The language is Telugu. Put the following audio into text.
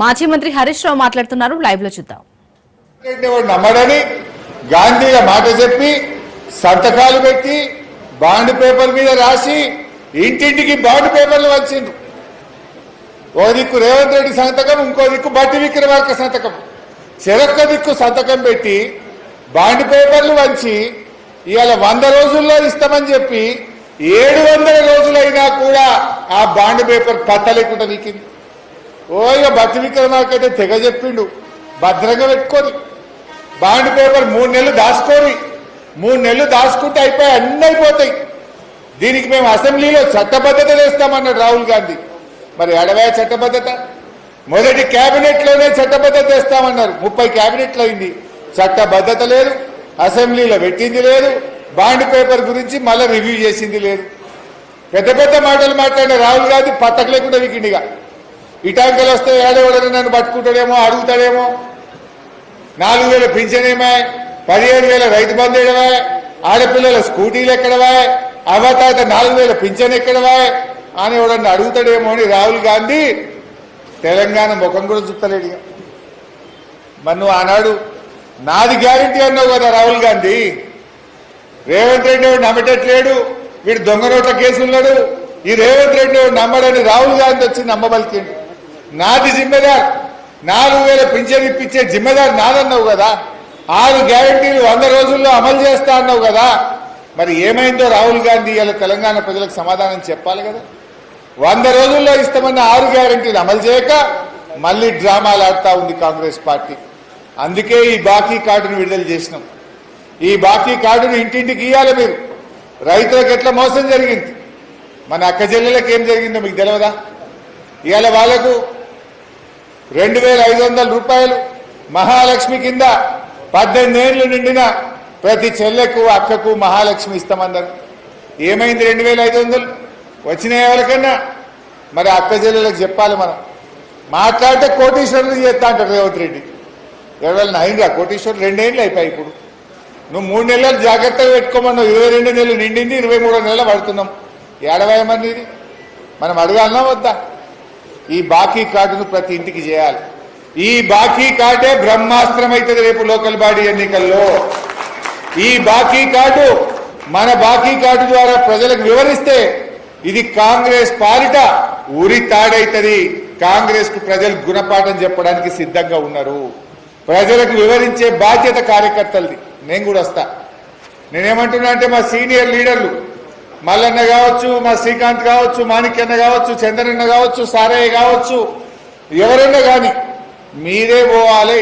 మాజీ మంత్రి హరీష్ రావు మాట్లాడుతున్నారు. లైవ్లో చూద్దాం. నమ్మడని గాంధీగా మాట చెప్పి సంతకాలు పెట్టి బాండ్ పేపర్ మీద రాసి ఇంటింటికి బాండ్ పేపర్లు వచ్చిండ్రు ఓ దిక్కు రేవంత్ రెడ్డి సంతకం ఇంకో దిక్కు బట్టి విక్రమార్క సంతకం. చెరొక్క దిక్కు సంతకం పెట్టి బాండ్ పేపర్లు వంచి ఇవాళ వంద రోజుల్లో ఇస్తామని చెప్పి ఏడు వందల రోజులైనా కూడా ఆ బాండ్ పేపర్ పట్టలేకుండా నీకింది. ఓ ఇక బట్టి విక్రమార్క తెగ చెప్పిండు. భద్రంగా పెట్టుకొని. బాండ్ పేపర్ మూడు నెలలు దాచుకోని. మూడు నెలలు దాచుకుంటే అయిపోయి అన్నీ అయిపోతాయి. దీనికి మేము అసెంబ్లీలో చట్టబద్ధత వేస్తామన్నాడు రాహుల్ గాంధీ. మరి ఎడవే చట్టబద్ధత మొదటి క్యాబినెట్లోనే చట్టబద్ధత వేస్తామన్నారు. ముప్పై క్యాబినెట్లు అయింది. చట్టబద్ధత లేదు. అసెంబ్లీలో పెట్టింది లేదు. బాండ్ పేపర్ గురించి మళ్ళీ రివ్యూ చేసింది లేదు. పెద్ద పెద్ద మాటలు మాట్లాడిన రాహుల్ గాంధీ పట్టకలేకుండా లేకుండా వికిండిగా. ఇటాంకలు వస్తే ఏడవడని నన్ను పట్టుకుంటాడేమో అడుగుతాడేమో. నాలుగు వేల పింఛనేమే పదిహేడు వేల రైతు బంధు ఎడవా ఆడపిల్లల స్కూటీలు ఎక్కడవే? అవతాత నాలుగు వేల పింఛన్ ఎక్కడవే? అని ఎవడన్నా అడుగుతాడేమో అని రాహుల్ గాంధీ తెలంగాణ ముఖం కూడా చూస్తలేడు ఇక. మరి నువ్వు ఆనాడు నాది గ్యారంటీ అన్నావు కదా రాహుల్ గాంధీ. రేవంత్ రెడ్డి వాడు నమ్మటట్లేడు? వీడు దొంగ నోట్ల కేసు ఉన్నాడు. ఈ రేవంత్ రెడ్డి వాడు నమ్మడని రాహుల్ గాంధీ వచ్చి నమ్మబలికిండు. నాది జిమ్మెదార్. నాలుగు వేల పింఛన్ ఇప్పించే జిమ్మెదారు నాదన్నావు కదా. ఆరు గ్యారంటీలు వంద రోజుల్లో అమలు చేస్తా అన్నావు కదా. మరి ఏమైందో రాహుల్ గాంధీ ఇలా తెలంగాణ ప్రజలకు సమాధానం చెప్పాలి కదా. వంద రోజుల్లో ఇస్తామన్న ఆరు గ్యారంటీలు అమలు చేయక మళ్ళీ డ్రామాలు ఆడుతా ఉంది కాంగ్రెస్ పార్టీ. అందుకే ఈ బాకీ కార్డును విడుదల చేసినాం. ఈ బాకీ కార్డును ఇంటింటికి ఇవ్వాలి మీరు. రైతులకు ఎట్లా మోసం జరిగింది? మన అక్క చెల్లెలకు ఏం జరిగిందో మీకు తెలియదా ఇవాళ వాళ్ళకు రెండు వేల ఐదు వందల రూపాయలు మహాలక్ష్మి కింద పద్దెనిమిది ఏళ్ళు నిండిన ప్రతి చెల్లెకు అక్కకు మహాలక్ష్మి ఇస్తామన్నారు. ఏమైంది రెండు వేల ఐదు వందలు? వచ్చినాయి ఎవరికన్నా? మరి అక్క చెల్లెలకు చెప్పాలి మనం. మాట్లాడితే కోటీశ్వరులు చేస్తా అంటారు రేవంత్ రెడ్డి. ఎవరైనా అయిందా? కోటీశ్వరులు రెండేళ్ళు అయిపోయి ఇప్పుడు. నువ్వు మూడు నెలలు జాగ్రత్తగా పెట్టుకోమన్నావు. ఇరవై రెండు నెలలు నిండింది ఇరవై మూడో నెలలు పడుతున్నాం. ఏడవేయమని మనం అడగాలన్నా వద్దా? ఈ బాకీ కార్డును ప్రతి ఇంటికి చేయాలి. ఈ బాకీ కార్డే బ్రహ్మాస్త్రం అవుతుంది రేపు లోకల్ బాడీ ఎన్నికల్లో. ఈ బాకీ కార్డు మన బాకీ కార్డు ద్వారా ప్రజలకు వివరిస్తే ఇది కాంగ్రెస్ పాలిట ఉరి తాడైతుంది. కాంగ్రెస్కు ప్రజలు గుణపాఠం చెప్పడానికి సిద్ధంగా ఉన్నారు. ప్రజలకు వివరించే బాధ్యత కార్యకర్తలది. నేను కూడా వస్తా. నేనేమంటున్నా అంటే మా సీనియర్ లీడర్లు మల్లన్న కావచ్చు మా శ్రీకాంత్ కావచ్చు మాణిక్యన్న కావచ్చు చంద్రన్న కావచ్చు సారయ్య కావచ్చు ఎవరన్నా కానీ మీరే పోవాలి.